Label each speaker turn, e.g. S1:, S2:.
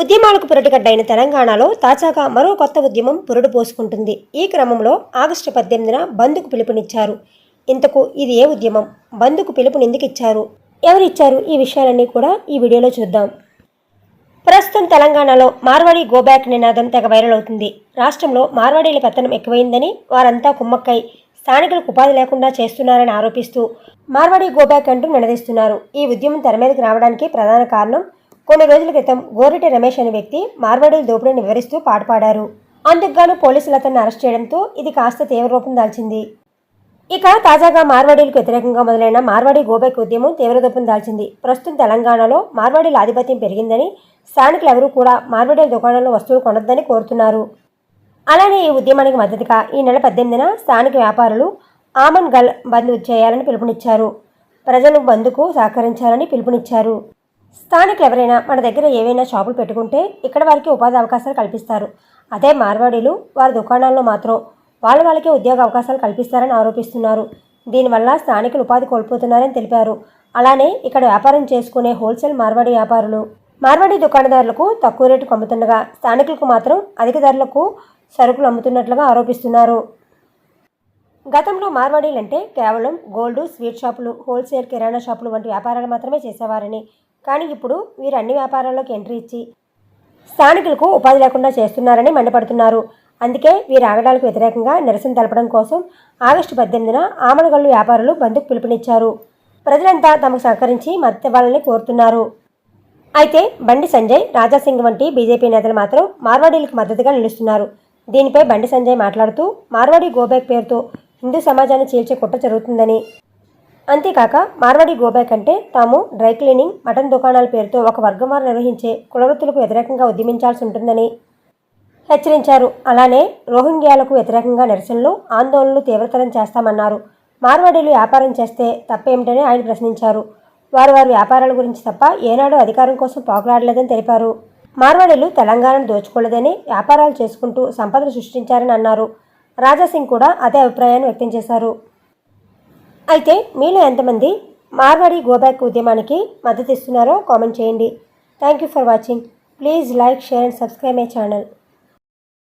S1: ఉద్యమాలకు పురటిగడ్డైన తెలంగాణలో తాజాగా మరో కొత్త ఉద్యమం పురుడు పోసుకుంటుంది. ఈ క్రమంలో ఆగస్టు పద్దెనిమిదిన బంద్కు పిలుపునిచ్చారు. ఇంతకు ఇది ఏ ఉద్యమం? బంద్కు పిలుపునిందుకు ఇచ్చారు ఎవరిచ్చారు? ఈ విషయాలన్నీ కూడా ఈ వీడియోలో చూద్దాం. ప్రస్తుతం తెలంగాణలో మార్వాడి గోబ్యాక్ నినాదం తెగ వైరల్ అవుతుంది. రాష్ట్రంలో మార్వాడీల పెత్తనం ఎక్కువైందని వారంతా కుమ్మక్కై స్థానికులకు ఉపాధి లేకుండా చేస్తున్నారని ఆరోపిస్తూ మార్వాడి గోబ్యాక్ అంటూ నినదిస్తున్నారు. ఈ ఉద్యమం తెర మీదకి రావడానికి ప్రధాన కారణం కొన్ని రోజుల క్రితం గోరిటి రమేష్ అనే వ్యక్తి మార్వాడీల దోపిడీని వివరిస్తూ పాట పాడారు. అందుకుగాను పోలీసులు అతన్ని అరెస్ట్ చేయడంతో ఇది కాస్త తీవ్ర రూపం దాల్చింది. ఇక తాజాగా మార్వాడీలకు వ్యతిరేకంగా మొదలైన మార్వాడి గోబెక్ ఉద్యమం తీవ్రరూపం దాల్చింది. ప్రస్తుతం తెలంగాణలో మార్వాడీల ఆధిపత్యం పెరిగిందని స్థానికులు ఎవరూ కూడా మార్వాడీల దుకాణంలో వస్తువులు కొనొద్దని కోరుతున్నారు. అలానే ఈ ఉద్యమానికి మద్దతుగా ఈ నెల పద్దెనిమిదిన స్థానిక వ్యాపారులు ఆమన్ గల్ బంద్ చేయాలని పిలుపునిచ్చారు. ప్రజలు బంద్కు సహకరించాలని పిలుపునిచ్చారు. స్థానికులు ఎవరైనా మన దగ్గర ఏవైనా షాపులు పెట్టుకుంటే ఇక్కడ వారికి ఉపాధి అవకాశాలు కల్పిస్తారు. అదే మార్వాడీలు వారి దుకాణాల్లో మాత్రం వాళ్ళ వాళ్ళకే ఉద్యోగ అవకాశాలు కల్పిస్తారని ఆరోపిస్తున్నారు. దీనివల్ల స్థానికులు ఉపాధి కోల్పోతున్నారని తెలిపారు. అలానే ఇక్కడ వ్యాపారం చేసుకునే హోల్సేల్ మార్వాడి వ్యాపారులు మార్వాడి దుకాణదారులకు తక్కువ రేటుకు అమ్ముతుండగా స్థానికులకు మాత్రం అధిక ధరలకు సరుకులు అమ్ముతున్నట్లుగా ఆరోపిస్తున్నారు. గతంలో మార్వాడీలంటే కేవలం గోల్డ్ స్వీట్ షాపులు హోల్సేల్ కిరాణా షాపులు వంటి వ్యాపారాలు మాత్రమే చేసేవారని. కానీ ఇప్పుడు వీరు అన్ని వ్యాపారాల్లోకి ఎంట్రీ ఇచ్చి స్థానికులకు ఉపాధి లేకుండా చేస్తున్నారని మండిపడుతున్నారు. అందుకే వీరి ఆగడాలకు వ్యతిరేకంగా నిరసన తెలపడం కోసం ఆగస్టు పద్దెనిమిదిన ఆమడగల్లు వ్యాపారులు బంద్కు పిలుపునిచ్చారు. ప్రజలంతా తమకు సహకరించి మద్దతు ఇవ్వాలని కోరుతున్నారు. అయితే బండి సంజయ్ రాజాసింగ్ వంటి బీజేపీ నేతలు మాత్రం మార్వాడీలకు మద్దతుగా నిలుస్తున్నారు. దీనిపై బండి సంజయ్ మాట్లాడుతూ మార్వాడీ గోబ్యాక్ పేరుతో హిందూ సమాజాన్ని చీల్చే కుట్ర జరుగుతుందని. అంతేకాక మార్వాడి గోబ్యాక్ అంటే తాము డ్రై క్లీనింగ్ మటన్ దుకాణాల పేరుతో ఒక వర్గం వారు నిర్వహించే కులవృత్తులకు వ్యతిరేకంగా ఉద్యమించాల్సి ఉంటుందని హెచ్చరించారు. అలానే రోహింగ్యాలకు వ్యతిరేకంగా నిరసనలు ఆందోళనలు తీవ్రతరం చేస్తామన్నారు. మార్వాడీలు వ్యాపారం చేస్తే తప్పేమిటని ఆయన ప్రశ్నించారు. వారు వారి వ్యాపారాల గురించి తప్ప ఏనాడు అధికారం కోసం పోకలాడలేదని తెలిపారు. మార్వాడీలు తెలంగాణను దోచుకోలేదని వ్యాపారాలు చేసుకుంటూ సంపదలు సృష్టించారని అన్నారు. రాజాసింగ్ కూడా అదే అభిప్రాయాన్ని వ్యక్తం చేశారు. అయితే మీలో ఎంతమంది మార్వాడి గోబ్యాక్ ఉద్యమానికి మద్దతు ఇస్తున్నారో కామెంట్ చేయండి. Thank you for watching please like share and subscribe my channel